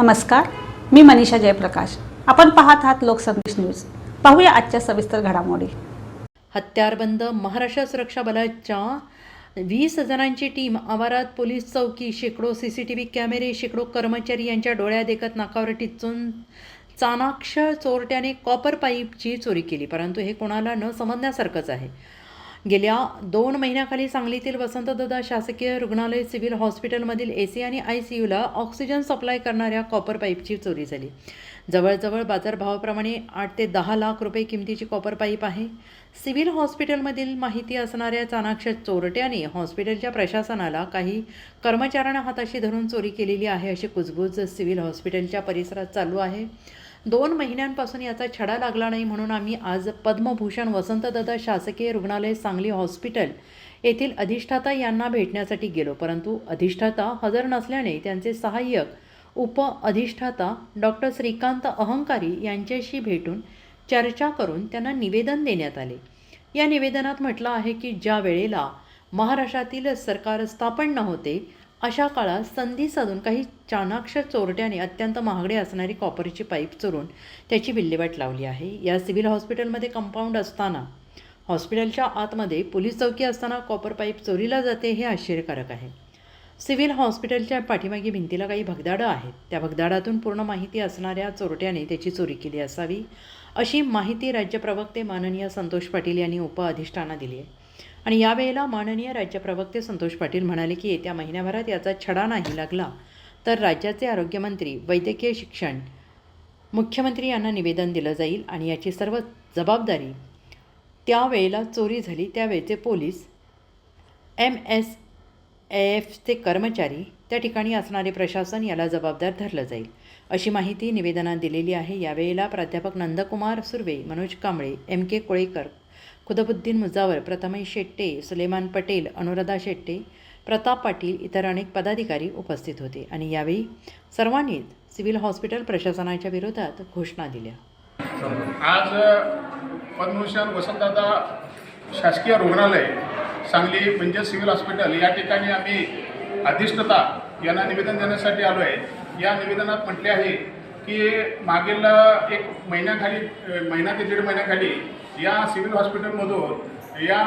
नमस्कार मी मनीषा जयप्रकाश. आपण पाहत आहात लोकसंदेश न्यूज. पाहूया आजच्या सविस्तर घडामोडी. हत्यारबंद महाराष्ट्र सुरक्षा बलाच्या वीस जणांची टीम आवारात पोलीस चौकी शेकडो सी सी टी व्ही कॅमेरे शेकडो कर्मचारी यांच्या डोळ्या देखत नाकावर टिचून चाणाक्ष चोरट्याने कॉपर पाईपची चोरी केली. परंतु हे कोणाला न समजण्यासारखंच आहे. गेल्या दोन महिन्याखाली सांगलीतील वसंतदादा शासकीय रुग्णालय सिव्हिल हॉस्पिटलमधील ए सी आणि आय सी यूला ऑक्सिजन सप्लाय करणाऱ्या कॉपर पाईपची चोरी झाली. जवळजवळ बाजारभावाप्रमाणे आठ ते दहा लाख रुपये किमतीची कॉपर पाईप आहे. सिव्हिल हॉस्पिटलमधील माहिती असणाऱ्या चाणाक्ष चोरट्याने हॉस्पिटलच्या प्रशासनाला काही कर्मचाऱ्यांना हाताशी धरून चोरी केलेली आहे अशी कुजबूज सिव्हिल हॉस्पिटलच्या परिसरात चालू आहे. दोन महिन्यांपासून याचा छडा लागला नाही म्हणून आम्ही आज पद्मभूषण वसंतदादा शासकीय रुग्णालय सांगली हॉस्पिटल येथील अधिष्ठाता यांना भेटण्यासाठी गेलो. परंतु अधिष्ठाता हजर नसल्याने त्यांचे सहाय्यक उप अधिष्ठाता डॉक्टर श्रीकांत अहंकारी यांच्याशी भेटून चर्चा करून त्यांना निवेदन देण्यात आले. या निवेदनात म्हटलं आहे की ज्या वेळेला महाराष्ट्रातील सरकार स्थापन नव्हते अशा काळात संधी साधून काही चाणाक्ष चोरट्याने अत्यंत महागडे असणारी कॉपरची पाईप चोरून त्याची विल्हेवाट लावली आहे. या सिव्हिल हॉस्पिटलमध्ये कंपाऊंड असताना हॉस्पिटलच्या आतमध्ये पोलीस चौकी असताना कॉपर पाईप चोरीला जाते हे आश्चर्यकारक आहे. सिव्हिल हॉस्पिटलच्या पाठीमागे भिंतीला काही भगदाडं आहेत. त्या भगदाडातून पूर्ण माहिती असणाऱ्या चोरट्याने त्याची चोरी केली असावी अशी माहिती राज्य प्रवक्ते माननीय संतोष पाटील यांनी उपअधिष्ठाना दिली आहे. आणि यावेळेला माननीय राज्य प्रवक्ते संतोष पाटील म्हणाले की येत्या महिन्याभरात याचा छडा नाही लागला तर राज्याचे आरोग्यमंत्री वैद्यकीय शिक्षण मुख्यमंत्री यांना निवेदन दिलं जाईल आणि याची सर्व जबाबदारी त्यावेळेला चोरी झाली. त्यावेळेचे पोलीस एम एस एफचे कर्मचारी त्या ठिकाणी असणारे प्रशासन याला जबाबदार धरलं जाईल अशी माहिती निवेदनात दिलेली आहे. यावेळेला प्राध्यापक नंदकुमार सुर्वे मनोज कांबळे एम के कोळेकर खुदबुद्दीन मुजावर प्रथमेश शेट्टे सुलेमान पटेल अनुराधा शेट्टे प्रताप पाटील इतर अनेक पदाधिकारी उपस्थित होते आणि यावेळी सर्वांनीच सिव्हिल हॉस्पिटल प्रशासनाच्या विरोधात घोषणा दिल्या. आज पद्मभूषण वसंतदादा शासकीय रुग्णालय सांगली म्हणजे सिव्हिल हॉस्पिटल या ठिकाणी आम्ही अधिष्ठता यांना निवेदन देण्यासाठी आलो आहे या निवेदनात म्हटले आहे की मागील एक महिन्याखाली महिना ते दीड महिन्याखाली या सिव्हिल हॉस्पिटलमधून या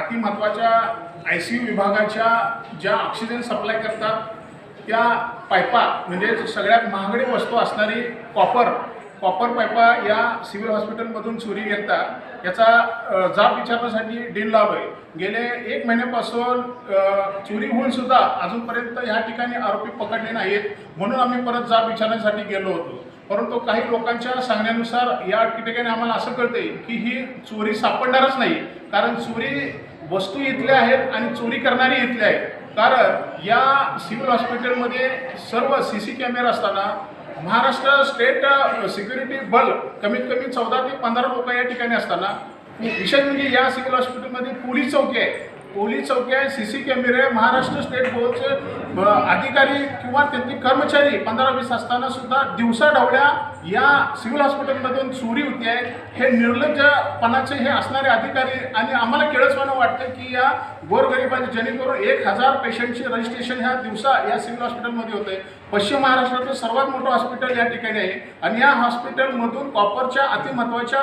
अतिमहत्वाच्या आय सी यू विभागाच्या ज्या ऑक्सिजन सप्लाय करतात त्या पायपा म्हणजे सगळ्यात महागडी वस्तू असणारी कॉपर कॉपर पायपा या सिव्हिल हॉस्पिटलमधून चोरी घेतात. याचा जाब विचारण्यासाठी डीन लावलोय गेले एक महिन्यापासून चोरी होऊन सुद्धा अजूनपर्यंत ह्या ठिकाणी आरोपी पकडले नाहीत. म्हणून आम्ही परत जाब विचारण्यासाठी गेलो होतो. परंतु काही लोकांच्या सांगण्यानुसार या ठिकाणी आम्हाला असं कळते की ही चोरी सापडणारच नाही. कारण चोरी वस्तू इथल्या आहेत आणि चोरी करणारी इथले आहेत. कारण या सिव्हिल हॉस्पिटलमध्ये सर्व सी सी कॅमेरा असताना महाराष्ट्र स्टेट सिक्युरिटी बल कमीत कमी चौदा ते पंधरा लोक या ठिकाणी असताना. विशेष म्हणजे या सिव्हिल हॉस्पिटलमध्ये पोलीस चौकी आहे. पोलीस चौकी आहे सी सी कॅमेरे महाराष्ट्र स्टेट बोर्डचे अधिकारी किंवा त्यांचे कर्मचारी पंधरा वीस असताना सुद्धा दिवसा ढवळ्या या सिव्हिल हॉस्पिटलमधून चोरी होती आहे. हे निर्लज्जपणाचे हे असणारे अधिकारी आणि आम्हाला केळसवानं वाटतं की या गोरगरिबांचे जेणेकरून एक हजार पेशंटचे रजिस्ट्रेशन ह्या दिवसा या सिव्हिल हॉस्पिटलमध्ये होते पश्चिम महाराष्ट्रातलं सर्वात मोठं हॉस्पिटल या ठिकाणी आहे. आणि या हॉस्पिटलमधून कॉपरच्या अतिमहत्वाच्या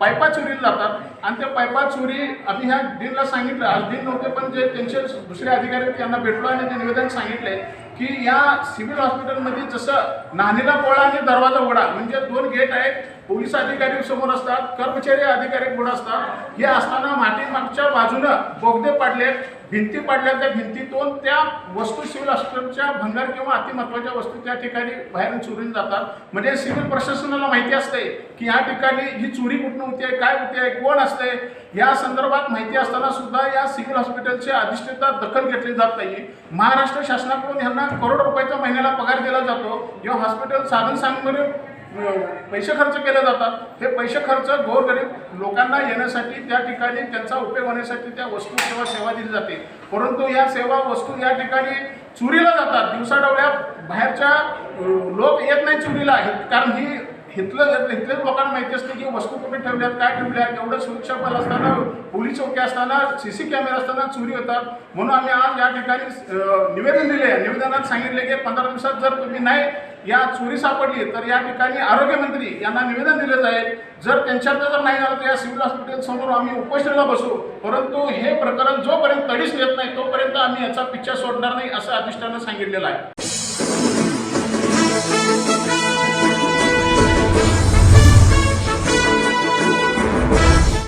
पायपा चोरीला जातात. आणि त्या पायपा चोरी आम्ही ह्या डीनला सांगितलं. आज डीन नव्हते पण जे त्यांचे दुसरे अधिकारी त्यांना भेटलो आणि ते निवेदन सांगितले की या सिव्हिल हॉस्पिटलमध्ये जसं नाणीला पोळा आणि दरवाजा उघडा म्हणजे दोन गेट आहेत पोलीस अधिकारी समोर असतात कर्मचारी अधिकारी पुढे असतात. हे असताना मागच्या बाजूनं बोगदे पाडले भिंती पाडल्या त्या भिंतीतून त्या वस्तू सिव्हिल हॉस्पिटलच्या भंगार किंवा अतिमहत्वाच्या वस्तू त्या ठिकाणी बाहेरून चोरून जातात. म्हणजे सिव्हिल प्रशासनाला माहिती असते की या ठिकाणी ही चोरी कुठून होती आहे काय होती आहे कोण असते या संदर्भात माहिती असताना सुद्धा या सिव्हिल हॉस्पिटलची अधिष्ठिता दखल घेतली जात नाही. महाराष्ट्र शासनाकडून यांना करोड रुपयाचा महिन्याला पगार दिला जातो. या हॉस्पिटल साधन सामग्री पैसे खर्च केले जातात. हे पैसे खर्च गोरगरीब लोकांना येण्यासाठी त्या ठिकाणी त्यांचा उपयोग होण्यासाठी त्या वस्तू किंवा सेवा दिली जाते. परंतु या सेवा वस्तू या ठिकाणी चोरीला जातात. दिवसाडवळ्यात बाहेरच्या लोक येत नाही चोरीला. कारण ही इथलं इथल्या लोकांना माहिती असते की वस्तू कुठे ठेवल्यात काय ठेवल्यात एवढं सुरक्षा बल असताना पोलीस चौकी असताना सी सी कॅमेरा असताना चोरी होतात. म्हणून आम्ही आज या ठिकाणी निवेदन दिले निवेदनात सांगितले की पंधरा दिवसात जर तुम्ही नाही या चोरी सापडली तर या ठिकाणी आरोग्यमंत्री यांना निवेदन दिले जाईल. जर त्यांच्यात जर नाही झालं तर या सिव्हिल हॉस्पिटल समोर आम्ही उपोषणाला बसू. परंतु हे प्रकरण जोपर्यंत तडीच येत नाही तोपर्यंत आम्ही याचा पिक्चर सोडणार नाही असं अधिष्ठानं सांगितलेलं आहे.